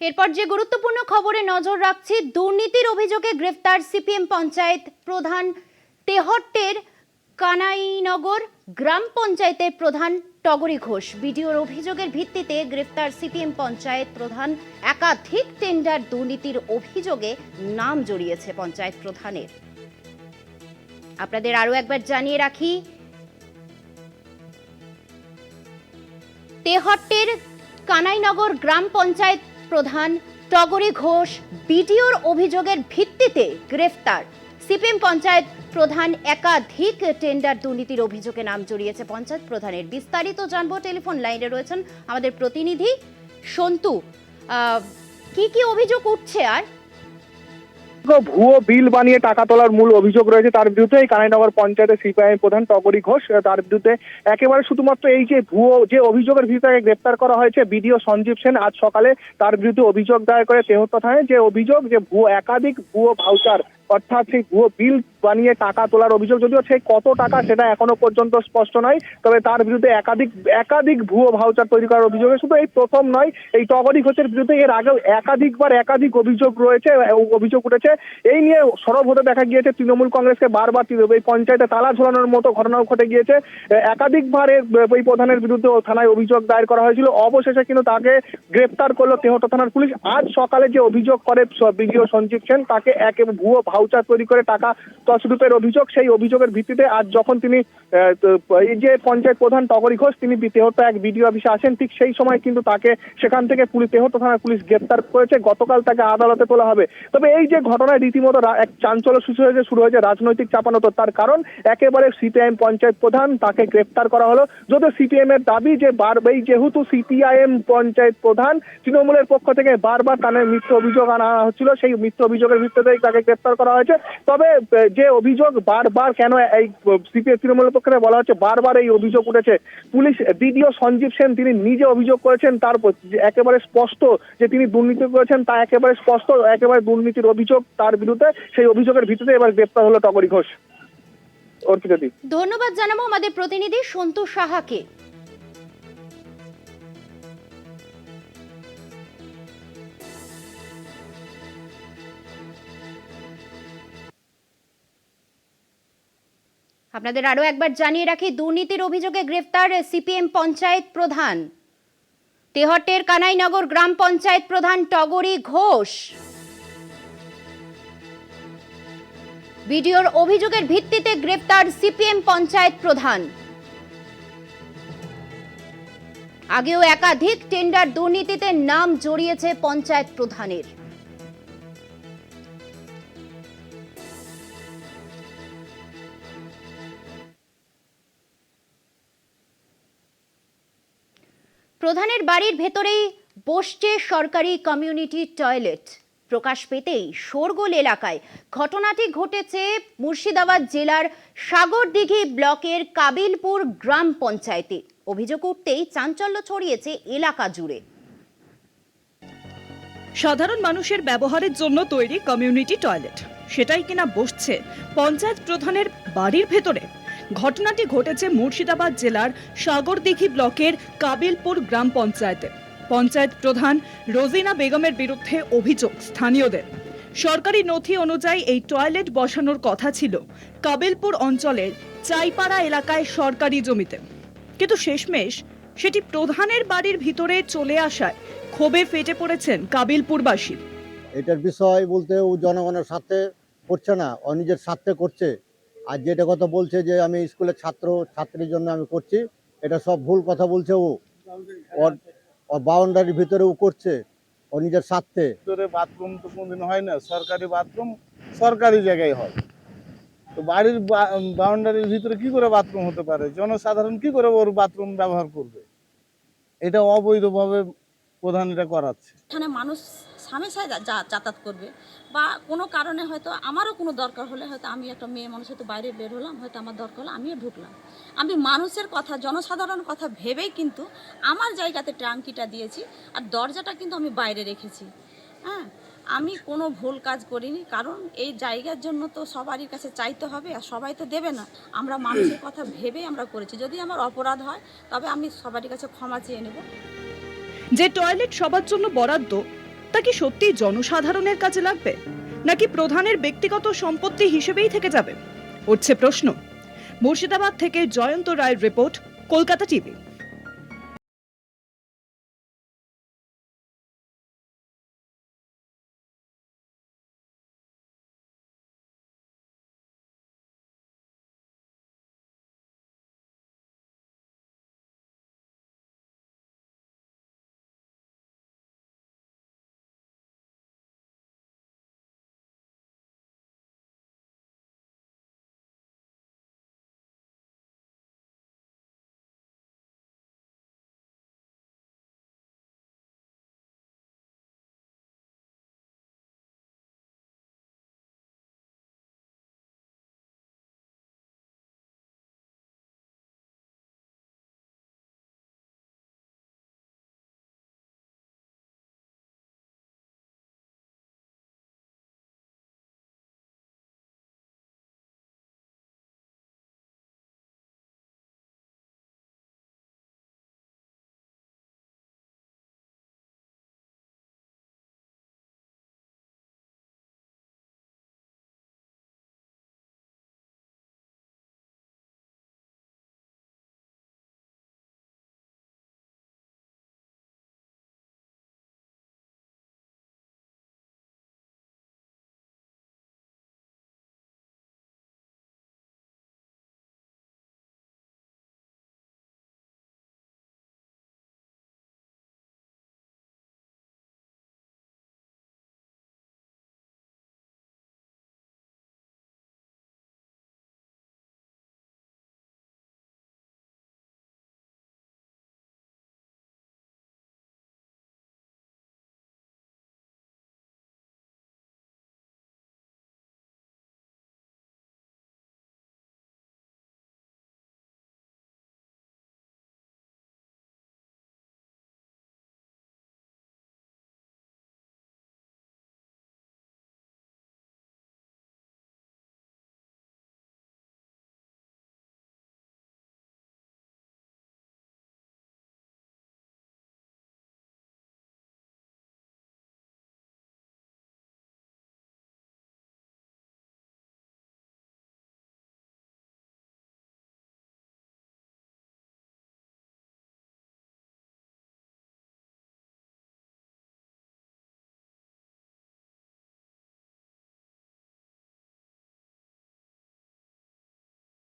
এরপর যে গুরুত্বপূর্ণ খবরে নজর রাখছি, দুর্নীতির অভিযোগে গ্রেফতার সিপিএম পঞ্চায়েত প্রধান তেহট্টের কানাইনগর গ্রাম পঞ্চায়েতের প্রধান টগরী ঘোষ। বিডিওর অভিযোগের ভিত্তিতে গ্রেফতার সিপিএম পঞ্চায়েত প্রধান একাধিক টেন্ডার দুর্নীতির অভিযোগে নাম জড়িয়েছে পঞ্চায়েত প্রধানের। আপনাদের আরও একবার জানিয়ে রাখি, তেহট্টের কানাইনগর গ্রাম পঞ্চায়েত প্রধান টগরী ঘোষ বিডিওর অভিযোগের ভিত্তিতে গ্রেফতার। সিপিএম পঞ্চায়েত প্রধান একাধিক টেন্ডার দুর্নীতির অভিযোগে নাম জড়িয়েছে পঞ্চায়েত প্রধানের। বিস্তারিত জানব, টেলিফোন লাইনে রয়েছেন আমাদের প্রতিনিধি সন্তু। কি কি অভিযোগ উঠছে আর ভুয়ো বিল বানিয়ে টাকা তোলার মূল অভিযোগ রয়েছে। তার বিরুদ্ধে এই কানাইনগর পঞ্চায়েতের সিপিআই প্রধান টগরী ঘোষ তার বিরুদ্ধে একেবারে শুধুমাত্র এই যে ভুয়ো যে অভিযোগের ভিত্তিতে গ্রেপ্তার করা হয়েছে বিডিও সঞ্জীব সেন আজ সকালে তার বিরুদ্ধে অভিযোগ দায়ের করে তেহট্ট থানায় যে অভিযোগ যে ভুয়ো একাধিক ভুয়ো ভাউচার অর্থাৎ সেই ভুয়ো বিল বানিয়ে টাকা তোলার অভিযোগ, যদিও সেই কত টাকা সেটা এখনও পর্যন্ত স্পষ্ট নয়, তবে তার বিরুদ্ধে একাধিক একাধিক ভুয়ো ভাউচার তৈরি করার অভিযোগে শুধু এই প্রথম নয়, এই টগরী ঘোষের বিরুদ্ধে এর আগেও একাধিকবার একাধিক অভিযোগ রয়েছে অভিযোগ উঠেছে। এই নিয়ে সরব হতে দেখা গিয়েছে তৃণমূল কংগ্রেসকে বারবার এই পঞ্চায়েতে তালা ঝোলানোর মতো ঘটনাও ঘটে গিয়েছে। একাধিকবার এই প্রধানের বিরুদ্ধে থানায় অভিযোগ দায়ের করা হয়েছিল। অবশেষে কিন্তু তাকে গ্রেপ্তার করল তেহট্ট থানার পুলিশ। আজ সকালে যে অভিযোগ করে বিডিও সঞ্জীব সেন, তাকে এক ভুয়ো ভাউচার তৈরি করে টাকা তছরূপের অভিযোগ, সেই অভিযোগের ভিত্তিতে আজ যখন তিনি এই যে পঞ্চায়েত প্রধান টগরী ঘোষ, তিনি তেহট্ট এক বিডিও অফিসে আসেন, ঠিক সেই সময় কিন্তু তাকে সেখান থেকে পুলিশ তেহট্ট থানার পুলিশ গ্রেপ্তার করেছে। গতকাল তাকে আদালতে তোলা হবে। তবে এই যে ঘটনায় রীতিমতো এক চাঞ্চল্য শুরু হয়েছে শুরু হয়েছে রাজনৈতিক চাপানোতর। তার কারণ, একেবারে সিপিআইএম পঞ্চায়েত প্রধান তাকে গ্রেপ্তার করা হলো। যদিও সিপিএম এর দাবি যে বার এই যেহেতু সিপিআইএম পঞ্চায়েত প্রধান, তৃণমূলের পক্ষ থেকে বারবার তাদের মিথ্যে অভিযোগ আনা হচ্ছিল। সেই মিথ্যে অভিযোগের ভিত্তিতেই তাকে গ্রেপ্তার করা হয়েছে। তবে যে অভিযোগ বারবার কেন এই সিপিএম তৃণমূলের পক্ষ বলা হচ্ছে, বারবার এই অভিযোগ উঠেছে। পুলিশ বিডিও সঞ্জীব সেন তিনি নিজে অভিযোগ করেছেন, তার একেবারে স্পষ্ট যে তিনি দুর্নীতি করেছেন, তা একেবারে স্পষ্ট, একেবারে দুর্নীতির অভিযোগ তার বিরুদ্ধে। সেই অভিযোগের ভিত্তিতে এবার গ্রেপ্তার হলো টগরী ঘোষ। অর্পিতা ধন্যবাদ জানাব আমাদের প্রতিনিধি সন্তু সাহাকে। আপনাদের আরও একবার জানিয়ে রাখি, দুর্নীতির অভিযোগে গ্রেফতার সিপিএম পঞ্চায়েত প্রধান। তেহট্টের কানাইনগর গ্রাম পঞ্চায়েত প্রধান টগরী ঘোষ। ভিডিওর অভিযোগের ভিত্তিতে গ্রেফতার সিপিএম পঞ্চায়েত প্রধান। আগেও একাধিক টেন্ডার দুর্নীতিতে নাম জড়িয়েছে পঞ্চায়েত প্রধানের। প্রধানের বাড়ির ভেতরেই বসছে সরকারি কমিউনিটি টয়লেট। প্রকাশ পেতেই শোরগোল এলাকায় ঘটনাটি ঘটেছে মুর্শিদাবাদ জেলার সাগরদিঘি ব্লকের কাবিলপুর গ্রাম পঞ্চায়েতে। অভিযোগ উঠতেই চাঞ্চল্য ছড়িয়েছে এলাকা জুড়ে। সাধারণ মানুষের ব্যবহারের জন্য তৈরি কমিউনিটি টয়লেট। সেটাই কিনা বসছে পঞ্চায়েত প্রধানের বাড়ির ভেতরে। ঘটনাটি ঘটেছে মুর্শিদাবাদ জেলার সাগরদিঘি ব্লকের কাবিলপুর গ্রাম পঞ্চায়েতে। পঞ্চায়েত প্রধান রোজিনা বেগমের বিরুদ্ধে অভিযোগ স্থানীয়দের। সরকারি নথি অনুযায়ী এই টয়লেট বসানোর কথা ছিল কাবিলপুর অঞ্চলের চাইপাড়া এলাকায় সরকারি জমিতে। কিন্তু শেষমেশ সেটি প্রধানের বাড়ির ভিতরে চলে আসায় ক্ষোভে ফেটে পড়েছেন কাবিলপুরবাসী। এটার বিষয় বলতে ও জনগণের স্বার্থে করছে না ও নিজের স্বার্থে করছে। আর যেটা কথা বলছে যে আমি স্কুলের ছাত্র, ছাত্রীর জন্য আমি করছি, এটা সব ভুল কথা বলছে ও। ওর ওর বাউন্ডারির ভিতরে ও করছে ও নিজের স্বার্থে। বাথরুম তো কোনদিন হয় না, সরকারি বাথরুম সরকারি জায়গায় হয়। তো বাড়ির বাউন্ডারির ভিতরে কি করে বাথরুম হতে পারে? জনসাধারণ কি করে ওর বাথরুম ব্যবহার করবে? এটা অবৈধভাবে প্রধান এটা করাচ্ছে। এখানে মানুষ হামেশায় যাতায়াত করবে বা কোনো কারণে হয়তো আমারও কোনো দরকার হলে হয়তো আমি একটা মেয়ে মানুষ হয়তো বাইরে বের হলাম, হয়তো আমার দরকার হলো আমিও ঢুকলাম। আমি মানুষের কথা জনসাধারণ কথা ভেবেই কিন্তু আমার জায়গাতে ট্যাঙ্কিটা দিয়েছি আর দরজাটা কিন্তু আমি বাইরে রেখেছি। হ্যাঁ আমি কোনো ভুল কাজ করিনি, কারণ এই জায়গার জন্য তো সবারই কাছে চাইতে হবে আর সবাই তো দেবে না। আমরা মানুষের কথা ভেবেই আমরা করেছি। যদি আমার অপরাধ হয়, তবে আমি সবারই কাছে ক্ষমা চেয়ে নেব। যে টয়লেট সবার জন্য বরাদ্দ, তা কি সত্যিই জনসাধারণের কাজে লাগবে? নাকি প্রধানের ব্যক্তিগত সম্পত্তি হিসেবেই থেকে যাবে? উঠছে প্রশ্ন। মুর্শিদাবাদ থেকে জয়ন্ত রায়ের রিপোর্ট, কলকাতা টিভি।